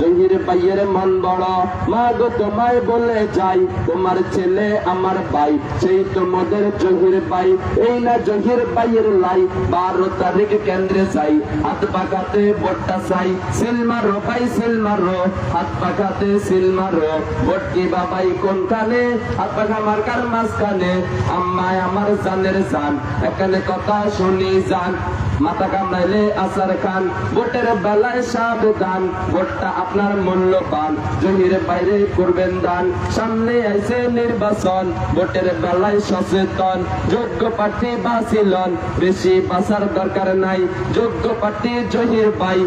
জহির মন বড়। মা গো, তোমায় বলে যাই, তোমার ছেলে আমার ভাই, সেই তোমাদের জহির ভাই। এই না জহির ভাইয়ের লাই, বারো তারিখ কেন্দ্রে যাই। হাত পাকাতে বট্টা চাই, সিল মারো ভাই, সিল মারো। হাত পাকাতে সিল মারো বটকি বাবাই কোন কানে? হাত পাখা মার্কার মাঝখানে আম্মায় আমার জানের জান। এখানে কথা শুনি যান। মাথা কামড়াইলে আসার খান, ভোটের বেলায় সাবধান, ভোটটা আপনার মূল্যবান। জহির বাইরে করবেন দান, সামনে আইছে নির্বাচন, ভোটের বেলায় সচেতন, যোগ্য প্রার্থী বাঁচিলন বেশি বাঁচার দরকার নাই, যোগ্য প্রার্থী জহির ভাই।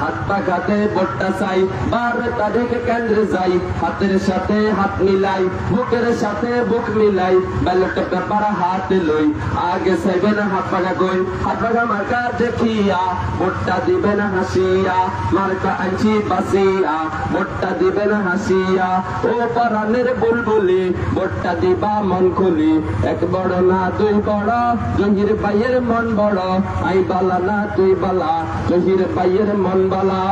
হাত পাকাতে ভোটটা চাই বারো তারিখ কেন্দ্রে যাই। হাতের সাথে হাত মিলাই, বুকের সাথে বুক মিলাই ব্যালট পেপার হাতে লই। আগে চাইবেন হাত পাকা কই হাত পাকা মার্কা দেখিয়া ভোটটা দিবেন হাসিয়া, মার্কা আনছি বাসিয়া ভোটটা দিবেন হাসিয়া। ও পরাণের বুলবুলি ভোটটা দিবা মন খুলি। এক বড় না, দুই বড়, জহির ভাইয়ের মন বড়। আই বালা না তুই বালা, জহির ভাইয়ের মন বালা।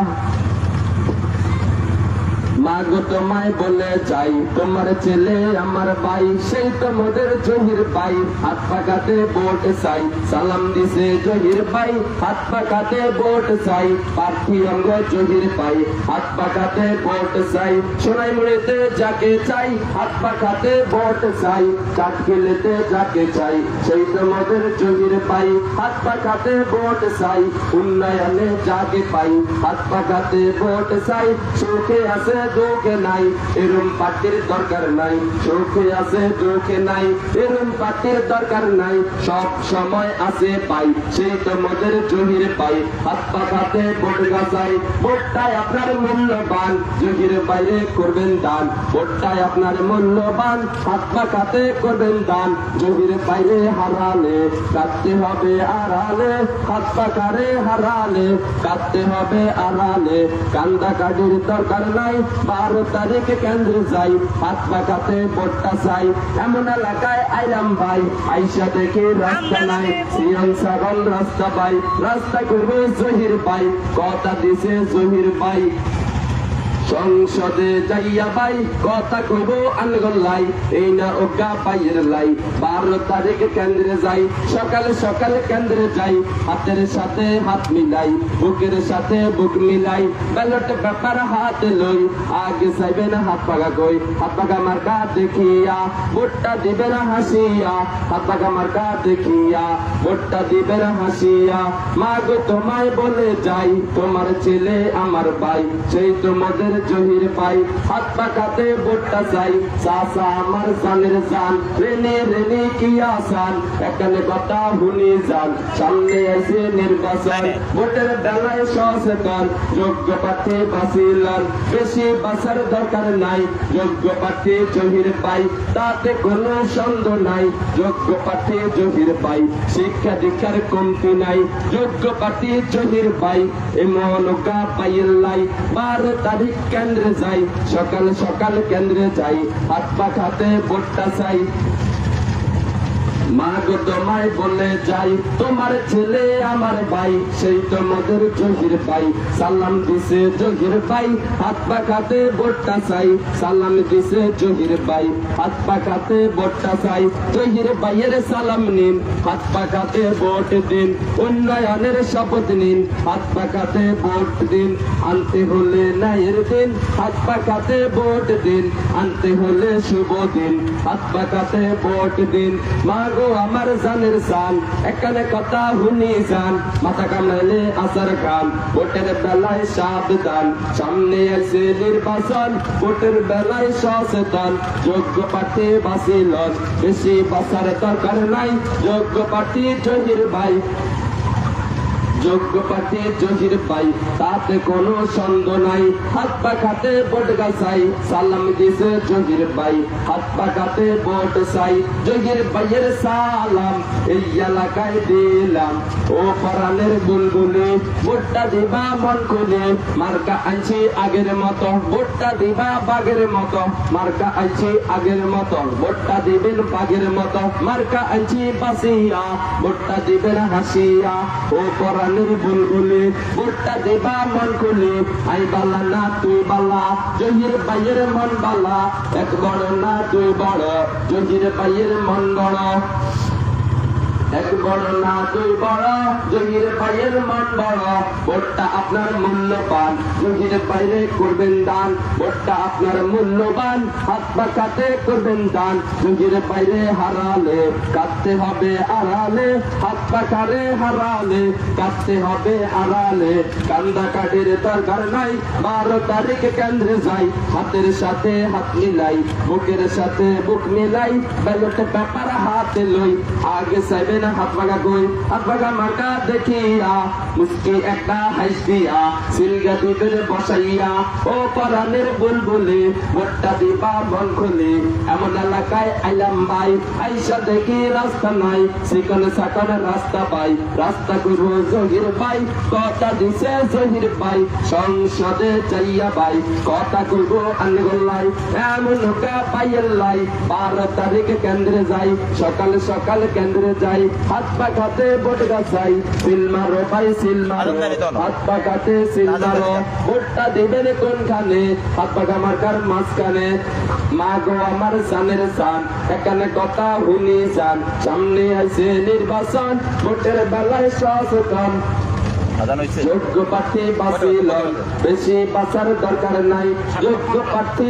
মা গো তোমায় বলে যাই, তোমার ছেলে আমার ভাই, সেই তোমাদের জহির ভাই। হাত পাকাতে ভোট চাই, সালাম দিছে জহির ভাই। হাত পাকাতে ভোট চাই, প্রার্থী অঙ্গ জহির ভাই। হাত পাকাতে ভোট চাই সোনাই মুড়িতে যাকে চাই, হাত পাকাতে ভোট চাই। চাট খেলেতে যাকে চাই, সেই তোমাদের জহির ভাই। হাত পাকাতে ভোট চাই, উন্নয়নে যাকে পাই। হাত পাকাতে ভোট চাই, সুখে আছে দুঃখে নাই, এরম পার্টির দরকার নাই। চোখে আছে দুঃখে নাই, এরম পার্টির দরকার নাই। সব সময় আছে পাই সেই তোমাদের জহির পাই। হাত পাখাতে ভোট গাছাই ভোটটাই আপনার মূল্যবান। জহির বাইরে করবেন দান ভোটটাই আপনার মূল্যবান। হাত পাখাতে করবেন দান, জহির বাইরে হারালে কাটতে হবে আড়ালে। হাত পাকারে হারালে কাটতে হবে আড়ালে। কান্দা কাটির দরকার নাই বারো তারিখে কেন্দ্রে যাই হাত পাকাতে ভোটটা চাই। এমন এলাকায় আইলাম ভাই আইসা দেখে রাস্তা নাই। সিয়ন সাগল রাস্তা পাই রাস্তা করবে জহির পাই কথা দিছে জহির ভাই। সংসদে যাইয়া ভাই কথা কইব আনগল্লাই এই না ওগা পাইয়ের লাই। বারো তারিখ কেন্দ্রে যাই, সকালে সকালে কেন্দ্রে যাই, হাতের সাথে হাত মিলাই, বুকের সাথে বুক মিলাই, ব্যালট ব্যাপার হাতে লই, আগে চাইবে না হাত পাকা কই, হাত পাকা মার্কা দেখিয়া, ভোটটা দিবে না হাসিয়া, হাত পাকা মার্কা দেখিয়া, ভোটটা দিবে না হাসিয়া। মা গো তোমায় বলে যাই, তোমার ছেলে আমার ভাই, সেই তোমাদের জহির পাই। হাত পাকাতে ভোটটা চাই। চাষা আমার জানের জান। রেনে রেনে কি আসান? এখানে কথা হুনি যান। সামনে এসে নির্বাচন। ভোটের বেলায় সচেতন। যোগ্য প্রার্থী বাঁচিলেন বেশি বাঁচার দরকার নাই। যোগ্য প্রার্থী জহির পাই। তাতে কোনো সন্দেহ নাই। যোগ্য প্রার্থী জহির পাই। শিক্ষা দীক্ষার কমতি নাই। যোগ্য প্রার্থী জহির পাই। এমন ওকা পাইয়ের লাই বারো তারিখ কেন্দ্রে যাই সকাল সকাল কেন্দ্রে যাই হাত পাখাতে ভোটটা চাই। মা গো তোমায় বলে যাই, তোমার ছেলে আমার ভাই, সেই তোমাদের জহির ভাই। সালাম দিছে জহির ভাই, হাত চাই। সালাম দিছে জহির ভাই, হাত চাই। জহির ভাইয়ের সালাম নিন, হাত পাখাতে ভোট দিন। উন্নয়নের শপথ নিন, হাত পাখাতে ভোট দিন। আনতে হলে নায়ের দিন, হাত পাখাতে ভোট দিন। আনতে হলে শুভ দিন, হাত পাখাতে ভোট দিন। মা গো আমার জানের সান এখানে কথা হুনি যান মাথা কামাইলে আসার কাম ভোটের বেলায় সাবধান। সামনে আছে নির্বাচন। ভোটের বেলায় সচেতন। যোগ্য পাঠে বাসিল বেশি বাসার দরকার নাই। যোগ্য প্রার্থী জহির ভাই। পাই তাতে কোনো সন্দেহ নাই। হাত পাখাতে ভোট গাছাই, সালাম দিছে পাই হাত চাই জহির ভাইয়ের সালাম এই এলাকায় দিলাম। ও বুলবুলি দিবা মন খুলে। মার্কা আনছি আগের মতো, ভোটটা দিবা বাগের মতো। মার্কা আনছি আগের মতো, ভোটটা দিবেন বাগের মতো। মার্কা আনছি বাসিয়া ভোটটা দিবেন হাসিয়া। ও পরা পরানের বুলবুলি ভোটটা দেবা মন খুলে আই বালা না তুই বালা, জহির বাইয়ের মন বালা, এক বড় না তুই বড়, জহির বাইয়ের মন বড়। এক বড় না দুই বড় জহির ভাইয়ের মান বড় ভোটটা আপনার মূল্যবান। জহির বাইরে করবেন দান, ভোটটা আপনার মূল্যবান। হাত করবেন দান জহির বাইরে হারালে কাটতে হবে আড়ালে। হাত হারালে কাটতে হবে আড়ালে। কান্দা কাঠের দরকার নাই, বারো তারিখ কেন্দ্রে যাই। হাতের সাথে হাত মিলাই, বুকের সাথে বুক মিলাই, ব্যালট পেপার হাতে লই। আগে চাইবে হাত পাকা কই হাত মার্কা দেখিয়া একটা হাইস দিয়া, সিলগা বসাইয়া, ও দিবা মন খুলে, এমন এলাকায় আইলাম ভাই, আইসা দেখি রাস্তা নাই সাকান রাস্তা পাই, রাস্তা জহির দিছে জহির ভাই, সংসদে চাইয়া ভাই, কথা করব আনগোল্লাই, এমন কা পাইয়ের লাই বারো তারিখ কেন্দ্রে যাই, সকাল সকাল কেন্দ্রে যাই হাত পাখাতে ভোট গাছাই সিল মারো ভাই হাত পাখাতে সিল মারো। ভোটটা দিবেন কোনখানে? হাত পাখা মার্কার মাঝখানে? মা গো আমার সানের সান এখানে কথা হুনি যান। সামনে আইছে নির্বাচন ভোটের বেলায় সচেতন। যোগ্য প্রার্থী বাঁচিল। বেশি বাঁচার দরকার নাই। যোগ্য প্রার্থী